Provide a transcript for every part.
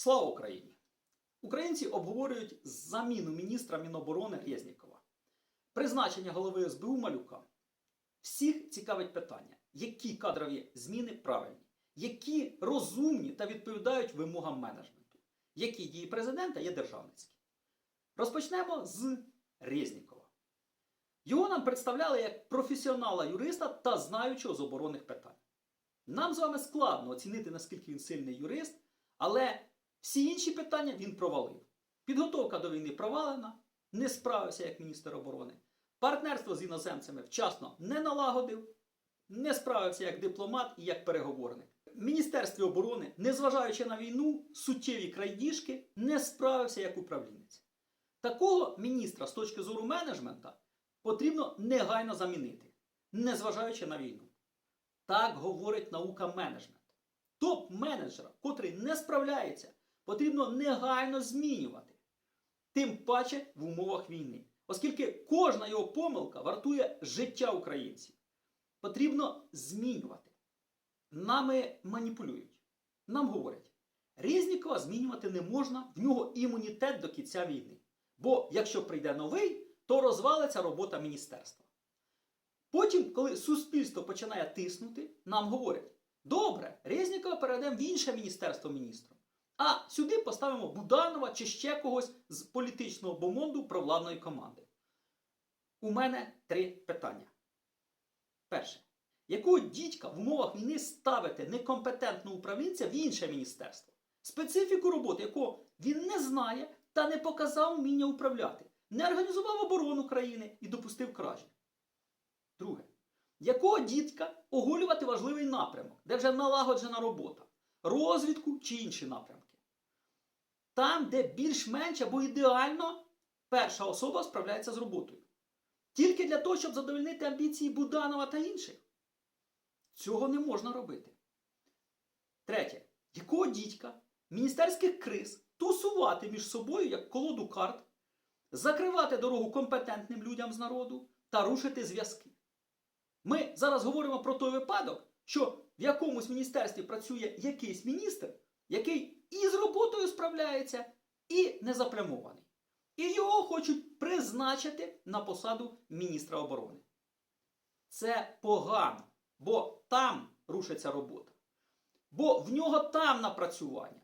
Слава Україні! Українці обговорюють заміну міністра Міноборони Резнікова, призначення голови СБУ Малюка. Всіх цікавить питання, які кадрові зміни правильні, які розумні та відповідають вимогам менеджменту, які дії президента є державницькі. Розпочнемо з Резнікова. Його нам представляли як професіонала юриста та знаючого з оборонних питань. Нам з вами складно оцінити, наскільки він сильний юрист, але всі інші питання він провалив. Підготовка до війни провалена, не справився як міністр оборони. Партнерство з іноземцями вчасно не налагодив, не справився як дипломат і як переговорник. В Міністерстві оборони, незважаючи на війну, суттєві крайдіжки, не справився як управлінець. Такого міністра з точки зору менеджмента потрібно негайно замінити, незважаючи на війну. Так говорить наука менеджмент. Топ-менеджера, котрий не справляється, потрібно негайно змінювати. Тим паче в умовах війни. Оскільки кожна його помилка вартує життя українців. Потрібно змінювати. Нами маніпулюють. Нам говорять, Резнікова змінювати не можна, в нього імунітет до кінця війни. Бо якщо прийде новий, то розвалиться робота міністерства. Потім, коли суспільство починає тиснути, нам говорять: добре, Резнікова перейдемо в інше міністерство міністром. А сюди поставимо Буданова чи ще когось з політичного бомонду провладної команди. У мене три питання. Перше. Якого дідька в умовах війни ставити некомпетентного управлінця в інше міністерство? Специфіку роботи, якого він не знає та не показав вміння управляти, не організував оборону країни і допустив кражі. Друге. Якого дідька оголювати важливий напрямок, де вже налагоджена робота, розвідку чи інші напрямки? Там, де більш-менш або ідеально перша особа справляється з роботою. Тільки для того, щоб задовольнити амбіції Буданова та інших. Цього не можна робити. Третє. Якого дідька міністерських криз тусувати між собою як колоду карт, закривати дорогу компетентним людям з народу та рушити зв'язки. Ми зараз говоримо про той випадок, що в якомусь міністерстві працює якийсь міністр, справляється, і не заплямований. І його хочуть призначити на посаду міністра оборони. Це погано, бо там рушиться робота. Бо в нього там напрацювання.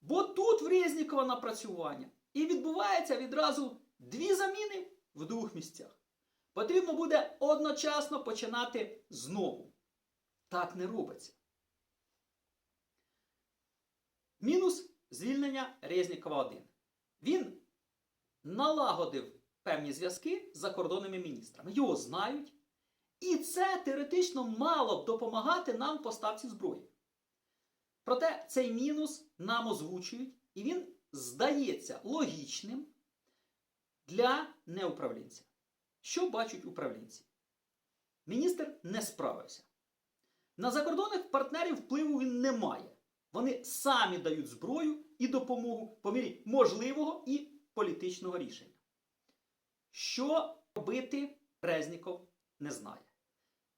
Бо тут в Резнікова напрацювання. І відбувається відразу дві заміни в двох місцях. Потрібно буде одночасно починати знову. Так не робиться. Мінус звільнення Резнікова 1. Він налагодив певні зв'язки з закордонними міністрами. Його знають. І це теоретично мало б допомагати нам в поставці зброї. Проте цей мінус нам озвучують, і він здається логічним для неуправлінця. Що бачать управлінці? Міністр не справився. На закордонних партнерів впливу він не має. Вони самі дають зброю і допомогу по мірі можливого і політичного рішення. Що робити Резніков не знає.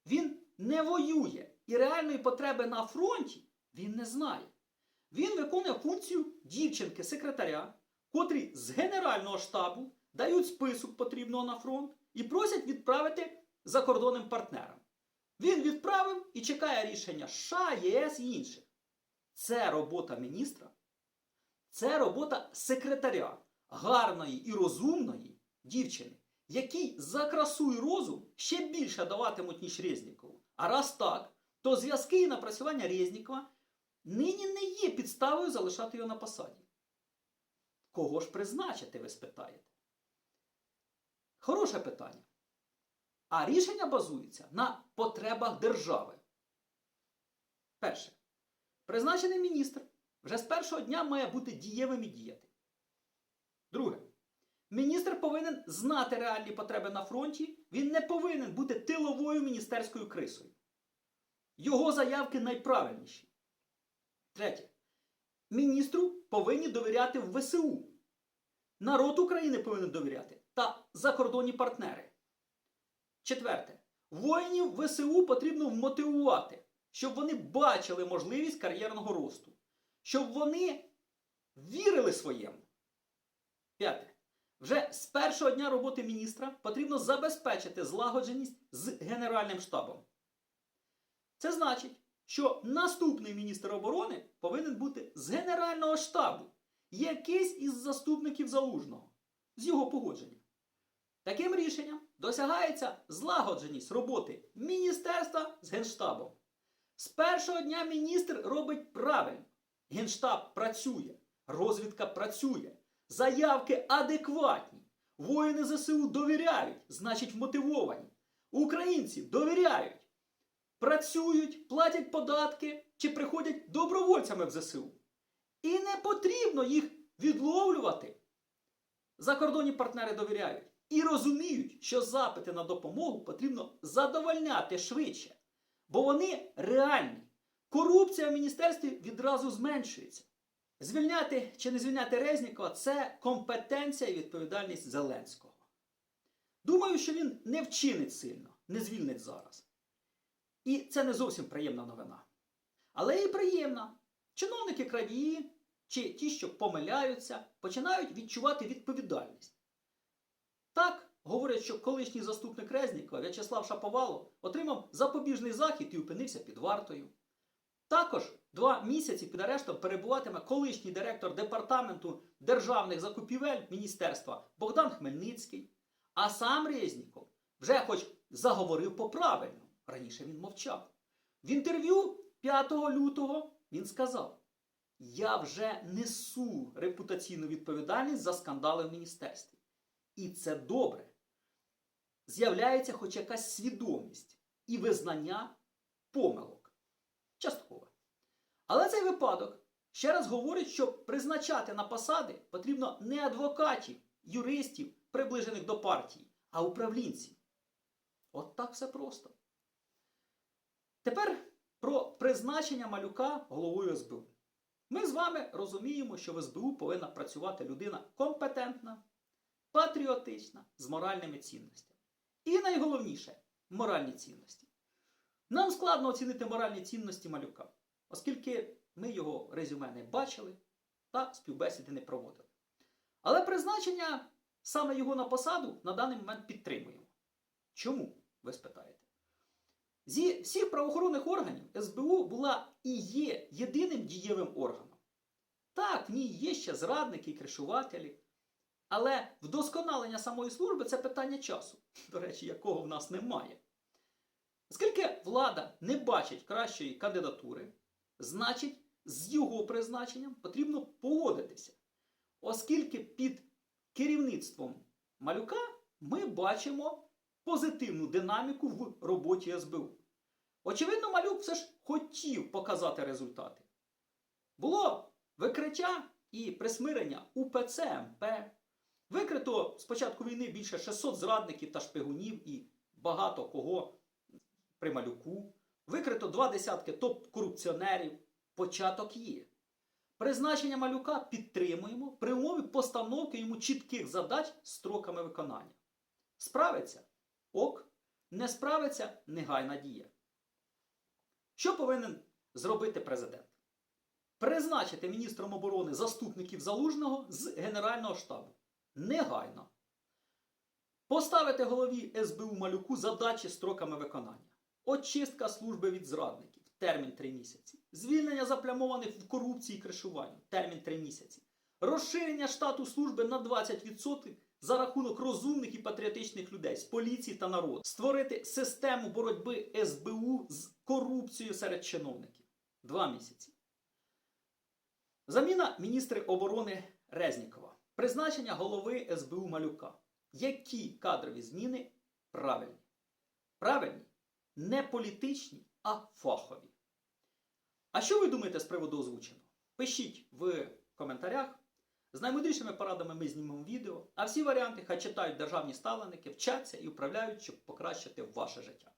Він не воює і реальної потреби на фронті він не знає. Він виконує функцію дівчинки-секретаря, котрі з Генерального штабу дають список потрібного на фронт і просять відправити закордонним партнерам. Він відправив і чекає рішення США, ЄС і інших. Це робота міністра, це робота секретаря, гарної і розумної дівчини, якій за красу і розум ще більше даватимуть, ніж Резнікову. А раз так, то зв'язки і напрацювання Резнікова нині не є підставою залишати його на посаді. Кого ж призначити, ви спитаєте? Хороше питання. А рішення базується на потребах держави. Перше. Призначений міністр вже з першого дня має бути дієвим і діяти. Друге. Міністр повинен знати реальні потреби на фронті. Він не повинен бути тиловою міністерською крисою. Його заявки найправильніші. Третє. Міністру повинні довіряти в ВСУ. Народ України повинен довіряти та закордонні партнери. Четверте. Воїнів ВСУ потрібно вмотивувати, щоб вони бачили можливість кар'єрного росту, щоб вони вірили своєму. П'яте. Вже з першого дня роботи міністра потрібно забезпечити злагодженість з Генеральним штабом. Це значить, що наступний міністр оборони повинен бути з Генерального штабу, якийсь із заступників залужного, з його погодження. Таким рішенням досягається злагодженість роботи міністерства з Генштабом. З першого дня міністр робить правильно. Генштаб працює, розвідка працює, заявки адекватні. Воїни ЗСУ довіряють, значить мотивовані. Українці довіряють, працюють, платять податки чи приходять добровольцями в ЗСУ. І не потрібно їх відловлювати. Закордонні партнери довіряють і розуміють, що запити на допомогу потрібно задовольняти швидше, бо вони реальні. Корупція в міністерстві відразу зменшується. Звільняти чи не звільняти Резнікова це компетенція і відповідальність Зеленського. Думаю, що він не вчинить сильно, не звільнить зараз. І це не зовсім приємна новина. Але і приємна. Чиновники крадії чи ті, що помиляються, починають відчувати відповідальність. Так, говорять, що колишній заступник Резнікова В'ячеслав Шаповалов отримав запобіжний захід і опинився під вартою. Також два місяці під арештом перебуватиме колишній директор департаменту державних закупівель міністерства Богдан Хмельницький. А сам Резніков вже хоч заговорив по-правильному. Раніше він мовчав. В інтерв'ю 5 лютого він сказав: Я вже несу репутаційну відповідальність за скандали в міністерстві. І це добре. З'являється хоч якась свідомість і визнання помилок. Частково. Але цей випадок ще раз говорить, що призначати на посади потрібно не адвокатів, юристів, приближених до партії, а управлінців. От так все просто. Тепер про призначення малюка головою СБУ. Ми з вами розуміємо, що в СБУ повинна працювати людина компетентна, патріотична, з моральними цінностями. І найголовніше моральні цінності. Нам складно оцінити моральні цінності малюка, оскільки ми його резюме не бачили та співбесіди не проводили. Але призначення саме його на посаду на даний момент підтримуємо. Чому? Ви спитаєте? Зі всіх правоохоронних органів СБУ була і є єдиним дієвим органом. Так, в ній є ще зрадники кришувателі. Але вдосконалення самої служби це питання часу, до речі, якого в нас немає. Оскільки влада не бачить кращої кандидатури, значить, з його призначенням потрібно погодитися. Оскільки під керівництвом малюка ми бачимо позитивну динаміку в роботі СБУ. Очевидно, малюк все ж хотів показати результати. Було викриття і присмирення УПЦ МП. Викрито з початку війни більше 600 зрадників та шпигунів і багато кого при малюку. Викрито два десятки топ-корупціонерів. Початок є. Призначення малюка підтримуємо при умові постановки йому чітких задач строками виконання. Справиться ок, не справиться негайна дія. Що повинен зробити президент? Призначити міністром оборони заступників залужного з Генерального штабу. Негайно. Поставити голові СБУ малюку задачі строками виконання. Очистка служби від зрадників. Термін 3 місяці. Звільнення заплямованих в корупції і кришуванні. Термін 3 місяці. Розширення штату служби на 20% за рахунок розумних і патріотичних людей з поліції та народу. Створити систему боротьби СБУ з корупцією серед чиновників. Два місяці. Заміна міністра оборони Резнікова. Призначення голови СБУ Малюка. Які кадрові зміни правильні? Правильні? Не політичні, а фахові. А що ви думаєте з приводу озвученого? Пишіть в коментарях. З наймудрішими порадами ми знімемо відео, а всі варіанти хай читають державні ставленики, вчаться і управляють, щоб покращити ваше життя.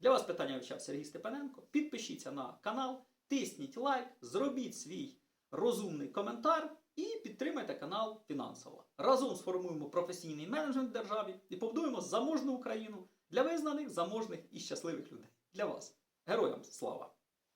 Для вас питання вивчав Сергій Степаненко. Підпишіться на канал, тисніть лайк, зробіть свій розумний коментар і підтримайте канал фінансово. Разом сформуємо професійний менеджмент в державі і побудуємо заможну Україну для визнаних, заможних і щасливих людей. Для вас. Героям слава!